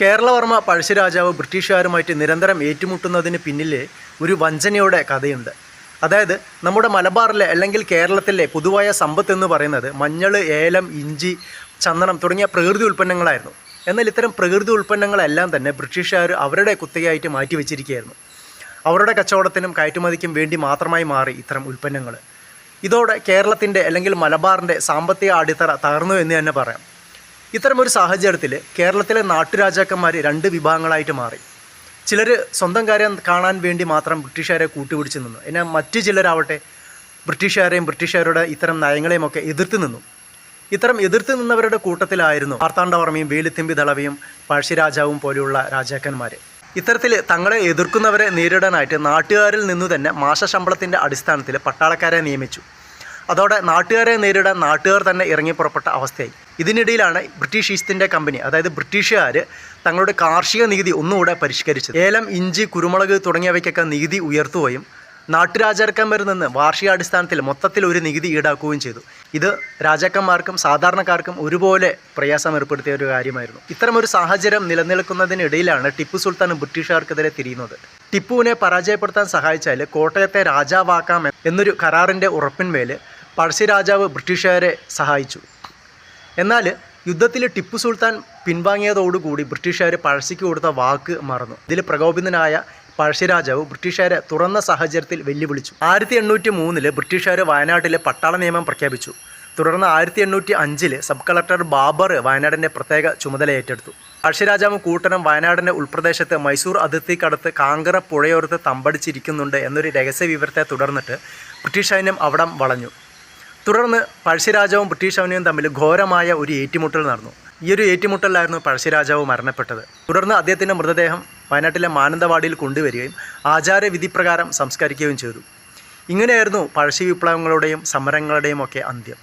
കേരളവർമ്മ പഴശ്ശിരാജാവ് ബ്രിട്ടീഷുകാരുമായിട്ട് നിരന്തരം ഏറ്റുമുട്ടുന്നതിന് പിന്നിലെ ഒരു വഞ്ചനയുടെ കഥയുണ്ട്. അതായത് നമ്മുടെ മലബാറിലെ അല്ലെങ്കിൽ കേരളത്തിലെ പൊതുവായ സമ്പത്ത് എന്ന് പറയുന്നത് മഞ്ഞൾ ഏലം ഇഞ്ചി ചന്ദനം തുടങ്ങിയ പ്രകൃതി ഉൽപ്പന്നങ്ങളായിരുന്നു. എന്നാൽ ഇത്തരം പ്രകൃതി ഉൽപ്പന്നങ്ങളെല്ലാം തന്നെ ബ്രിട്ടീഷുകാർ അവരുടെ കുത്തകയായിട്ട് മാറ്റി വെച്ചിരിക്കുകയായിരുന്നു. അവരുടെ കച്ചവടത്തിനും കയറ്റുമതിക്കും വേണ്ടി മാത്രമായി മാറി ഇത്തരം ഉൽപ്പന്നങ്ങൾ ഇതോടെ കേരളത്തിന്റെ അല്ലെങ്കിൽ മലബാറിന്റെ സാമ്പത്തിക അടിത്തറ തകർന്നു എന്ന് തന്നെ പറയാം. ഇത്തരമൊരു സാഹചര്യത്തിൽ കേരളത്തിലെ നാട്ടുരാജാക്കന്മാർ രണ്ട് വിഭാഗങ്ങളായിട്ട് മാറി. ചിലർ സ്വന്തം കാര്യം കാണാൻ വേണ്ടി മാത്രം ബ്രിട്ടീഷുകാരെ കൂട്ടുപിടിച്ച് നിന്നു. എന്നാൽ മറ്റു ചിലരാവട്ടെ ബ്രിട്ടീഷുകാരെയും ബ്രിട്ടീഷുകാരുടെ ഇത്തരം നയങ്ങളെയും ഒക്കെ എതിർത്ത് നിന്നു. ഇത്തരം എതിർത്ത് നിന്നവരുടെ കൂട്ടത്തിലായിരുന്നു ആർത്താണ്ഡവർമ്മയും വേലുത്തിമ്പി ദളവയും പഴശ്ശിരാജാവും പോലെയുള്ള രാജാക്കന്മാർ ഇത്തരത്തിൽ തങ്ങളെ എതിർക്കുന്നവരെ നേരിടാനായിട്ട് നാട്ടുകാരിൽ നിന്നു തന്നെ മാസശമ്പളത്തിന്റെ അടിസ്ഥാനത്തിൽ പട്ടാളക്കാരെ നിയമിച്ചു. അതോടെ നാട്ടുകാരെ നേരിടാൻ നാട്ടുകാർ തന്നെ ഇറങ്ങി പുറപ്പെട്ട അവസ്ഥയായി. ഇതിനിടയിലാണ് ബ്രിട്ടീഷ് ഈസ്റ്റ് ഇന്ത്യ കമ്പനി അതായത് ബ്രിട്ടീഷുകാർ തങ്ങളുടെ കാർഷിക നികുതി ഒന്നുകൂടെ പരിഷ്കരിച്ചത്. ഏലം ഇഞ്ചി കുരുമുളക് തുടങ്ങിയവയ്ക്കൊക്കെ നികുതി ഉയർത്തുകയും നാട്ടുരാജാക്കന്മാരിൽ നിന്ന് വാർഷികാടിസ്ഥാനത്തിൽ മൊത്തത്തിൽ ഒരു നികുതി ഈടാക്കുകയും ചെയ്തു. ഇത് രാജാക്കന്മാർക്കും സാധാരണക്കാർക്കും ഒരുപോലെ പ്രയാസം ഏർപ്പെടുത്തിയ ഒരു കാര്യമായിരുന്നു. ഇത്തരമൊരു സാഹചര്യം നിലനിൽക്കുന്നതിനിടയിലാണ് ടിപ്പു സുൽത്താൻ ബ്രിട്ടീഷുകാർക്കെതിരെ തിരിയുന്നത്. ടിപ്പുവിനെ പരാജയപ്പെടുത്താൻ സഹായിച്ചാൽ കോട്ടയത്തെ രാജാവാക്കാം എന്നൊരു കരാറിന്റെ ഉറപ്പിന്മേൽ പഴശ്ശിരാജാവ് ബ്രിട്ടീഷുകാരെ സഹായിച്ചു. എന്നാൽ യുദ്ധത്തിൽ ടിപ്പു സുൽത്താൻ പിൻവാങ്ങിയതോടുകൂടി ബ്രിട്ടീഷുകാർ പഴശ്ശിക്ക് കൊടുത്ത വാക്ക് മറന്നു. ഇതിൽ പ്രകോപിതനായ പഴശ്ശിരാജാവ് ബ്രിട്ടീഷുകാരെ തുറന്ന സാഹചര്യത്തിൽ വെല്ലുവിളിച്ചു. ആയിരത്തി എണ്ണൂറ്റി മൂന്നിൽ ബ്രിട്ടീഷുകാർ വയനാട്ടിലെ പട്ടാള നിയമം പ്രഖ്യാപിച്ചു. തുടർന്ന് ആയിരത്തി എണ്ണൂറ്റി അഞ്ചിൽ സബ് കളക്ടർ ബാബർ വയനാടിന്റെ പ്രത്യേക ചുമതല ഏറ്റെടുത്തു. പഴശ്ശിരാജാവ് കൂട്ടനം വയനാടിന്റെ ഉൾപ്രദേശത്ത് മൈസൂർ അതിർത്തിക്കടുത്ത് കാങ്കറ പുഴയോരത്ത് തമ്പടിച്ചിരിക്കുന്നുണ്ട് എന്നൊരു രഹസ്യ വിവരത്തെ തുടർന്നിട്ട് ബ്രിട്ടീഷ് സൈന്യം അവിടം വളഞ്ഞു. തുടർന്ന് പഴശ്ശിരാജാവും ബ്രിട്ടീഷ് സൈന്യവും തമ്മിൽ ഘോരമായ ഒരു ഏറ്റുമുട്ടൽ നടന്നു. ഈ ഒരു ഏറ്റുമുട്ടലിലായിരുന്നു പഴശ്ശിരാജാവ് മരണപ്പെട്ടത്. തുടർന്ന് അദ്ദേഹത്തിന്റെ മൃതദേഹം വയനാട്ടിലെ മാനന്തവാടിയിൽ കൊണ്ടുവരികയും ആചാരവിധിപ്രകാരം സംസ്കരിക്കുകയും ചെയ്തു. ഇങ്ങനെയായിരുന്നു പഴശ്ശി വിപ്ലവങ്ങളുടെയും സമരങ്ങളുടെയും ഒക്കെ അന്ത്യം.